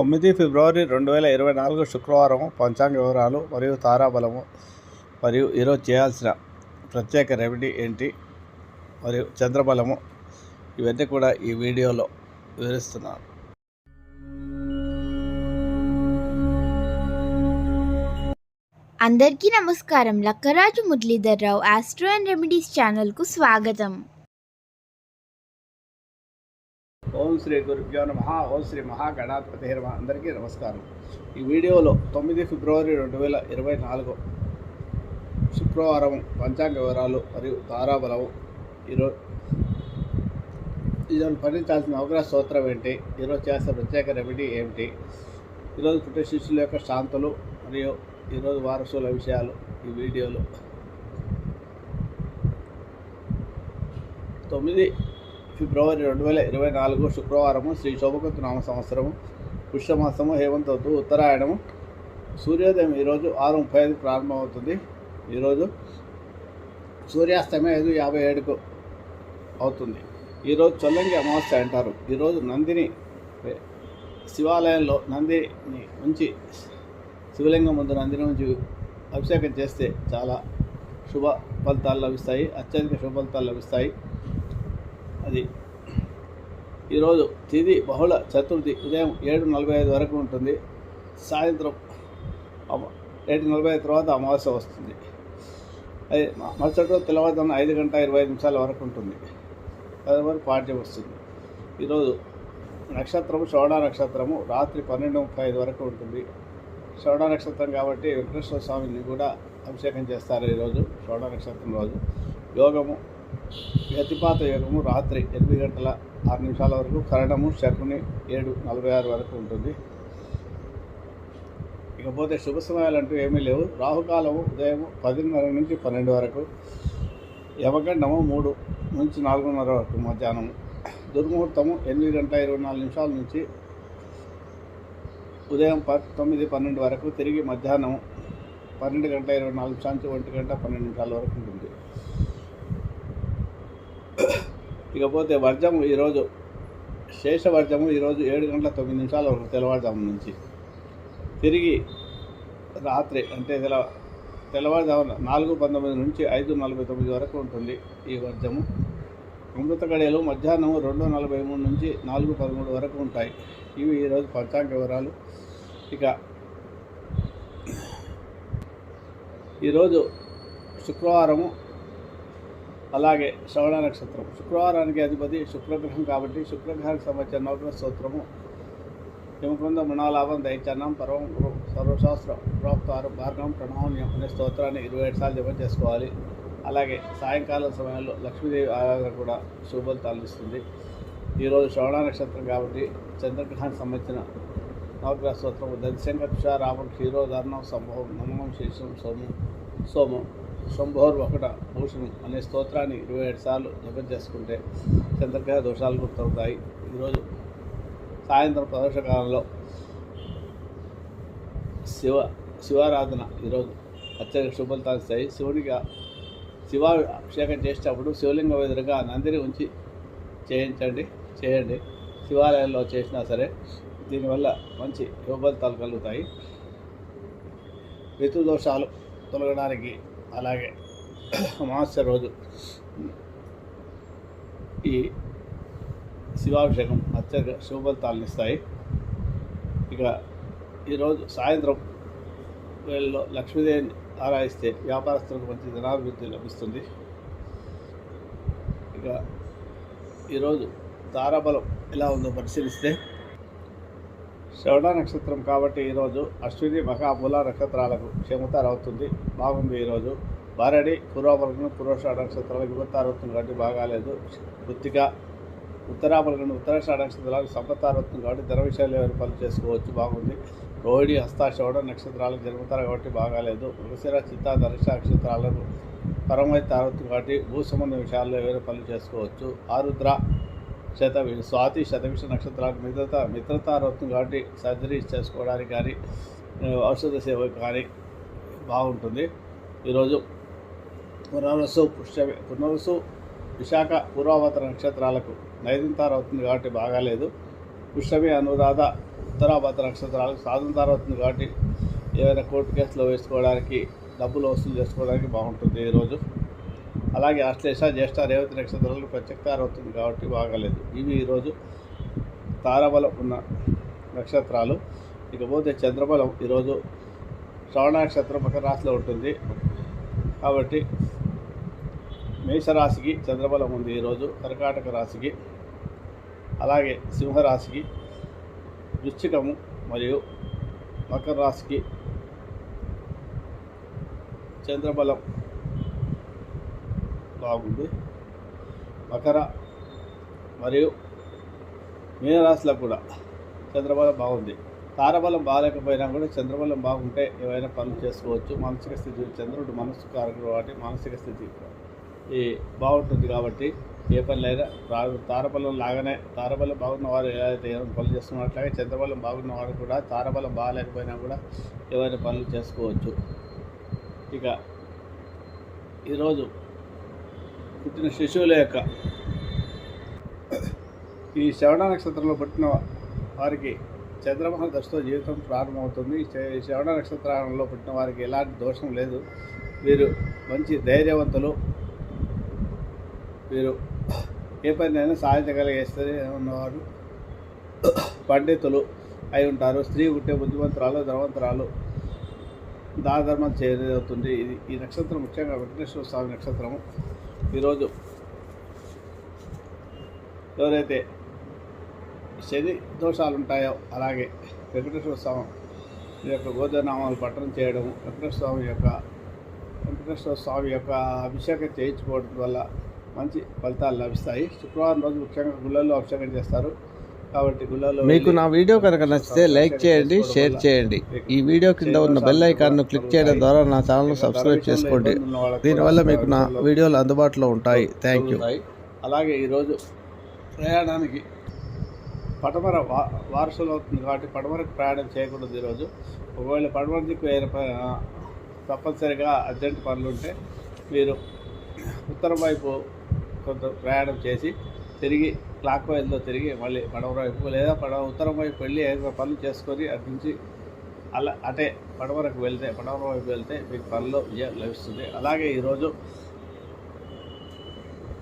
తొమ్మిది ఫిబ్రవరి రెండు వేల ఇరవై నాలుగు శుక్రవారం పంచాంగ వివరాలు మరియు తారాబలము మరియు ఈరోజు చేయాల్సిన ప్రత్యేక రెమెడీ ఏంటి మరియు చంద్రబలము ఇవన్నీ కూడా ఈ వీడియోలో వివరిస్తున్నాను. అందరికీ నమస్కారం. Lakkaraju Muralidhar Rao astro and remedies ఛానల్కు స్వాగతం. ఓం శ్రీ గురుభ్యో నమ ఓం శ్రీ మహాగణాధిపతి నమ అందరికీ నమస్కారం. ఈ వీడియోలో తొమ్మిది ఫిబ్రవరి రెండు వేల ఇరవై నాలుగు శుక్రవారం పంచాంగ వివరాలు మరియు తారాబలము ఈరోజు ఈరోజు పఠించాల్సిన అవగ్రహ స్తోత్రం ఏంటి? ఈరోజు చేసే ప్రత్యేక రెమెడీ ఏమిటి? ఈరోజు పుట్టే శిష్యుల యొక్క శాంతులు మరియు ఈరోజు వారసుల విషయాలు ఈ వీడియోలో. తొమ్మిది ఫిబ్రవరి రెండు వేల ఇరవై నాలుగు శుక్రవారము శ్రీ శోభకృతు నామ సంవత్సరము పుష్యమాసము హేమంత ఋతువు ఉత్తరాయణము. సూర్యోదయం ఈరోజు ఆరు ముప్పై ఐదు ప్రారంభమవుతుంది. ఈరోజు సూర్యాస్తమయం ఐదు యాభై ఏడుకు అవుతుంది. ఈరోజు చొల్లంగి అమావాస్య అంటారు. ఈరోజు నందిని శివాలయంలో నందిని ఉంచి శివలింగం ముందు నందిని ఉంచి అభిషేకం చేస్తే చాలా శుభ ఫలితాలు లభిస్తాయి. అత్యధిక శుభ ఫలితాలు లభిస్తాయి. అది. ఈరోజు తిది బహుళ చతుర్థి ఉదయం ఏడు నలభై ఐదు వరకు ఉంటుంది. సాయంత్రం ఏడు నలభై ఐదు తర్వాత అమావాస్య వస్తుంది. అది మరుసటి రోజు తెల్లవారుజామున ఐదు గంట ఇరవై ఐదు నిమిషాల వరకు ఉంటుంది. తదుపరి పాఠ్యం వస్తుంది. ఈరోజు నక్షత్రము శ్రవణ నక్షత్రము రాత్రి పన్నెండు ముప్పై ఐదు వరకు ఉంటుంది. శ్రవణ నక్షత్రం కాబట్టి వెంకటేశ్వర స్వామిని కూడా అభిషేకం చేస్తారు ఈరోజు శ్రవణ నక్షత్రం రోజు. యోగము గతిపాత యోగము రాత్రి ఎనిమిది గంటల ఆరు నిమిషాల వరకు కరణము శకుని ఏడు నలభై ఆరు వరకు ఉంటుంది. ఇకపోతే శుభ సమయాలు అంటూ ఏమీ లేవు. రాహుకాలము ఉదయం పదిన్నర నుంచి పన్నెండు వరకు యమగండము మూడు నుంచి నాలుగున్నర వరకు మధ్యాహ్నం దుర్ముహూర్తము ఎనిమిది గంట ఇరవై నాలుగు నిమిషాల నుంచి ఉదయం ప తొమ్మిది పన్నెండు వరకు తిరిగి మధ్యాహ్నం పన్నెండు గంట ఇరవై నాలుగు నిమిషాల నుంచి ఒంటి గంట పన్నెండు నిమిషాల వరకు ఉంటుంది. ఇకపోతే వర్జము ఈరోజు శేష వర్జము ఈరోజు ఏడు గంటల తొమ్మిది నిమిషాల ఒక తెల్లవారుజాము నుంచి. తిరిగి రాత్రి అంటే తెల తెల్లవారుజామున నాలుగు పంతొమ్మిది నుంచి ఐదు నలభై తొమ్మిది వరకు ఉంటుంది ఈ వర్జము. అమృత గడియలు మధ్యాహ్నం రెండు నలభై మూడు నుంచి నాలుగు పదమూడు వరకు ఉంటాయి. ఇవి ఈరోజు పంచాంగ వివరాలు. ఇక ఈరోజు శుక్రవారము అలాగే శ్రవణ నక్షత్రం. శుక్రవారానికి అధిపతి శుక్రగ్రహం కాబట్టి శుక్రగ్రహానికి సంబంధించిన నవగ్రహ స్తోత్రము హిమకృంద మృణాలాభం దైత్యాన్నం పర్వం గురు సర్వశాస్త్ర ప్రోక్తారు భార్గం ప్రణామం అనే స్తోత్రాన్ని ఇరవై ఏడు సార్లు జపం చేసుకోవాలి. అలాగే సాయంకాలం సమయంలో లక్ష్మీదేవి ఆరాధన కూడా శుభఫలితాలు ఇస్తుంది. ఈరోజు శ్రవణ నక్షత్రం కాబట్టి చంద్రగ్రహానికి సంబంధించిన నవగ్రహ స్తోత్రము దశంక తుషారామం క్షీరోధారణం సంభవం నమం శేషం సోము సోమం శంభోర్ ఒకట భూషణం అనే స్తోత్రాన్ని ఇరవై ఏడు సార్లు జపం చేసుకుంటే చంద్రగ్రహ దోషాలు గుర్తవుతాయి. ఈరోజు సాయంత్రం ప్రదోషకాలంలో శివ శివారాధన ఈరోజు అత్యధిక శుభఫలితాలు ఇస్తాయి. శివుడిగా శివాభిషేకం చేసేటప్పుడు శివలింగం ఎదురుగా నందిని ఉంచి చేయించండి చేయండి. శివాలయంలో చేసినా సరే దీనివల్ల మంచి శుభఫలితాలు కలుగుతాయి. ఋతుదోషాలు తొలగడానికి అలాగే అమావాస్య రోజు ఈ శివాభిషేకం అత్యధిక శుభఫలితాలను ఇస్తాయి. ఇక ఈరోజు సాయంత్రం వేళలో లక్ష్మీదేవిని ఆరాయిస్తే వ్యాపారస్తులకు మంచి ధనాభివృద్ధి లభిస్తుంది. ఇక ఈరోజు తారాబలం ఎలా ఉందో పరిశీలిస్తే శ్రవణ నక్షత్రం కాబట్టి ఈరోజు అశ్విని మహాబుల నక్షత్రాలకు క్షమతారు అవుతుంది బాగుంది ఈరోజు బారడి పూర్వపలకను పూర్వషాఢ నక్షత్రాలకు యువతారు అవుతుంది కాబట్టి బాగాలేదు. వృత్తిక ఉత్తరాపలకను ఉత్తరాషాఢ నక్షత్రాలకు సంపత్తారు అవుతుంది కాబట్టి ధన విషయాలు ఎవరు పనులు చేసుకోవచ్చు. బాగుంది. రోహిణి హస్తాశ్రవణ నక్షత్రాలకు జన్మతారు కాబట్టి బాగాలేదు. మృగశిర చిత్త ధనుష నక్షత్రాలకు పరమైతే అవుతుంది కాబట్టి భూ సంబంధ విషయాల్లో ఎవరు పనులు చేసుకోవచ్చు. ఆరుద్ర శత స్వాతి శతవిష నక్షత్రాలకు మిత్రత మిత్రతారత్వం కాబట్టి సర్జరీ చేసుకోవడానికి కానీ ఔషధ సేవ కానీ బాగుంటుంది. ఈరోజు పునరసు పుష్యమి పునరసు విశాఖ పూర్వావతర నక్షత్రాలకు నైదంతారు అవుతుంది కాబట్టి బాగాలేదు. పుష్యమి అనురాధ ఉత్తరాభద్ర నక్షత్రాలకు సాధన అవుతుంది కాబట్టి ఏవైనా కోర్టు కేసులో వేసుకోవడానికి డబ్బులు వసూలు చేసుకోవడానికి బాగుంటుంది ఈరోజు. అలాగే అశ్లేష జ్యేష్ఠ రేవతి నక్షత్రాలు ప్రత్యక్తారవుతుంది కాబట్టి బాగాలేదు. ఇవి ఈరోజు తారబలం ఉన్న నక్షత్రాలు. ఇకపోతే చంద్రబలం ఈరోజు శ్రవణ నక్షత్రం మకర రాశిలో ఉంటుంది. కాబట్టి మేషరాశికి చంద్రబలం ఉంది ఈరోజు కర్కాటక రాశికి అలాగే సింహరాశికి వృశ్చికము మరియు మకర రాశికి చంద్రబలం బాగుంది. మకర మరియు మీనరాశిలో కూడా చంద్రబలం బాగుంది. తారబలం బాగాలేకపోయినా కూడా చంద్రబలం బాగుంటే ఏవైనా పనులు చేసుకోవచ్చు. మానసిక స్థితి చంద్రుడు మనస్సు కారకుడు కాబట్టి మానసిక స్థితి ఈ బాగుంటుంది కాబట్టి ఏ పనులైనా తారబలం లాగానే తారబలం బాగున్న వారు ఏదైతే ఏమైనా పనులు చేస్తున్నట్లాగే చంద్రబలం బాగున్న వారు కూడా తారబలం బాగాలేకపోయినా కూడా ఏవైనా పనులు చేసుకోవచ్చు. ఇక ఈరోజు పుట్టిన శిశువుల యొక్క ఈ శ్రవణ నక్షత్రంలో పుట్టిన వారికి చంద్రమహ దశతో జీవితం ప్రారంభమవుతుంది. శ్రవణ నక్షత్రంలో పుట్టిన వారికి ఎలాంటి దోషం లేదు. వీరు మంచి ధైర్యవంతులు. వీరు ఏ పనినైనా సాధించగలిగేస్తే ఉన్నవారు పండితులు అయి ఉంటారు. స్త్రీ ఉంటే బుద్ధిమంతురాలు ధనవంతురాలు దానధర్మం చేయవుతుంది ఇది ఈ నక్షత్రం ముఖ్యంగా వెంకటేశ్వర స్వామి నక్షత్రము. ఈరోజు ఎవరైతే శని దోషాలు ఉంటాయో అలాగే వెంకటేశ్వర స్వామి యొక్క గోధనామాలు పట్టణం చేయడం వెంకటేశ్వర స్వామి యొక్క వెంకటేశ్వర స్వామి యొక్క అభిషేకం చేయించుకోవడం వల్ల మంచి ఫలితాలు లభిస్తాయి. శుక్రవారం రోజు ముఖ్యంగా గుళ్ళల్లో అభిషేకం చేస్తారు. కాబట్టి గుళ్ళల్లో మీకు నా వీడియో కనుక నచ్చితే లైక్ చేయండి షేర్ చేయండి. ఈ వీడియో కింద ఉన్న బెల్ ఐకాన్ను క్లిక్ చేయడం ద్వారా నా ఛానల్ను సబ్స్క్రైబ్ చేసుకోండి. దీనివల్ల మీకు నా వీడియోలు అందుబాటులో ఉంటాయి. Thank you. అలాగే ఈరోజు ప్రయాణానికి పడమర వా వారసులు అవుతుంది కాబట్టి పడమరకు ప్రయాణం చేయకూడదు ఈరోజు. ఒకవేళ పడమర దిక్కు తప్పనిసరిగా అర్జెంట్ పనులు ఉంటే మీరు ఉత్తరం వైపు కొంత ప్రయాణం చేసి తిరిగి క్లాక్ వైజ్లో తిరిగి మళ్ళీ పడమర వైపు లేదా పడవ ఉత్తరం వైపు వెళ్ళి ఏదైనా పనులు చేసుకొని అటు నుంచి అలా అటే పడమరకు వెళ్తే పడమర వైపు వెళ్తే మీకు పనిలో విజయం లభిస్తుంది. అలాగే ఈరోజు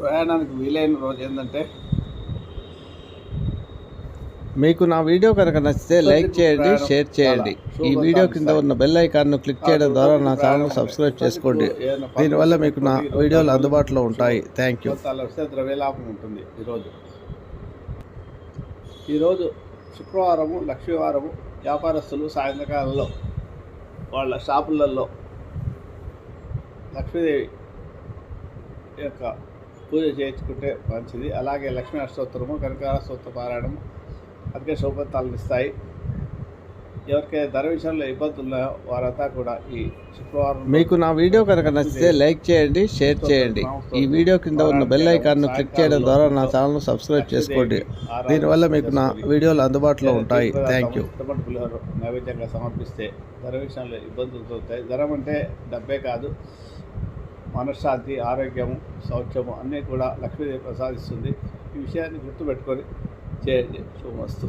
ప్రయాణానికి వీలైన రోజు ఏంటంటే మీకు నా వీడియో కనుక నచ్చితే లైక్ చేయండి షేర్ చేయండి. ఈ వీడియో కింద ఉన్న బెల్ ఐకాన్ను క్లిక్ చేయడం ద్వారా నా ఛానల్ను సబ్స్క్రైబ్ చేసుకోండి. దీనివల్ల మీకు నా వీడియోలు అందుబాటులో ఉంటాయి. థ్యాంక్ యూ ద్రవ్యలాభం ఉంటుంది ఈరోజు. ఈరోజు శుక్రవారము లక్ష్మీవారము వ్యాపారస్తులు సాయంత్రకాలంలో వాళ్ళ షాపులలో లక్ష్మీదేవి యొక్క పూజ చేయించుకుంటే మంచిది. అలాగే లక్ష్మీ అష్టోత్తరము కనకార స్తోత్ర పారాయణము అందుకే శుభఫలితాలను ఇస్తాయి. ఎవరికైతే ధర విషయంలో ఇబ్బందులు ఉన్నాయో వారంతా కూడా ఈ శుక్రవారం మీకు నా వీడియో కనుక నచ్చితే లైక్ చేయండి షేర్ చేయండి. ఈ వీడియో కింద ఉన్న బెల్ ఐకాన్ను క్లిక్ చేయడం ద్వారా నా ఛానల్ను సబ్స్క్రైబ్ చేసుకోండి. దీనివల్ల మీకు నా వీడియోలు అందుబాటులో ఉంటాయి. థ్యాంక్ యూ నైవేద్యంగా సమర్పిస్తే ధర విషయంలో ఇబ్బందులు తోతాయి ధరం అంటే డబ్బే కాదు. మనశ్శాంతి ఆరోగ్యము సౌఖ్యము అన్నీ కూడా లక్ష్మీదేవి ప్రసాదిస్తుంది. ఈ విషయాన్ని గుర్తుపెట్టుకొని చేయండి. శుభమస్తు.